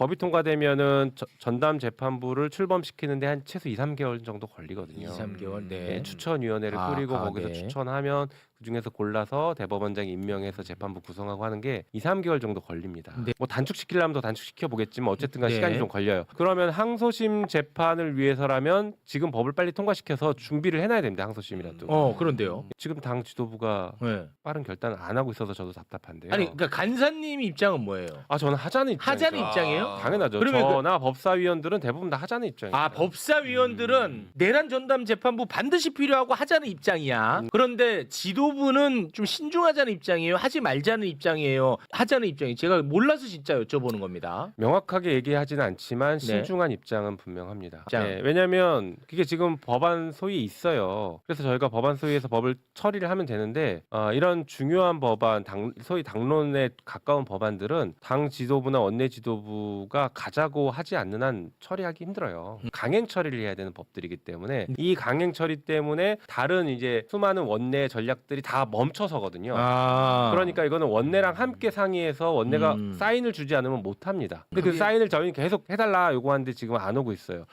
법이 통과되면은 저- 전담 재판부를 출범시키는데 한 최소 2, 3개월 정도 걸리거든요. 2, 3개월 네. 네, 추천위원회를 아, 꾸리고 아, 거기서 네. 추천하면 그 중에서 골라서 대법원장 임명해서 재판부 구성하고 하는 게 2, 3개월 정도 걸립니다. 네. 뭐 단축시키려면 더 단축시켜 보겠지만 어쨌든 간 네. 시간이 좀 걸려요. 그러면 항소심 재판을 위해서라면 지금 법을 빨리 통과시켜서 준비를 해놔야 됩니다. 항소심이라도. 어 그런데요. 지금 당 지도부가 네. 빠른 결단을 안 하고 있어서 저도 답답한데요. 아니 그러니까 간사님 입장은 뭐예요? 아 저는 하자는 입장. 하자는 입장이에요? 아. 당연하죠. 그러면 그- 저나 법사위원들은 대부분 다 하자는 입장이에요. 아 법사위원들은 내란 전담 재판부 반드시 필요하고 하자는 입장이야. 음. 그런데 지도 부는 좀 신중하자는 입장이에요. 하지 말자는 입장이에요. 하자는 입장이 제가 몰라서 진짜 여쭤보는 겁니다. 명확하게 얘기하지는 않지만 네. 신중한 입장은 분명합니다. 입장. 네, 왜냐하면 그게 지금 법안 소위에 있어요. 그래서 저희가 법안 소위에서 법을 처리를 하면 되는데 아, 이런 중요한 법안, 당, 소위 당론에 가까운 법안들은 당 지도부나 원내 지도부가 가자고 하지 않는 한 처리하기 힘들어요. 음. 강행 처리를 해야 되는 법들이기 때문에 이 강행 처리 때문에 다른 이제 수많은 원내 전략들이 다 멈춰서거든요. 아 그러니까 이거는 원내랑 함께 상의해서 원내가 음. 사인을 주지 않으면 못 합니다. 근데 그 사인을 저희는 계속 해달라 요구하는데 지금 안 오고 있어요.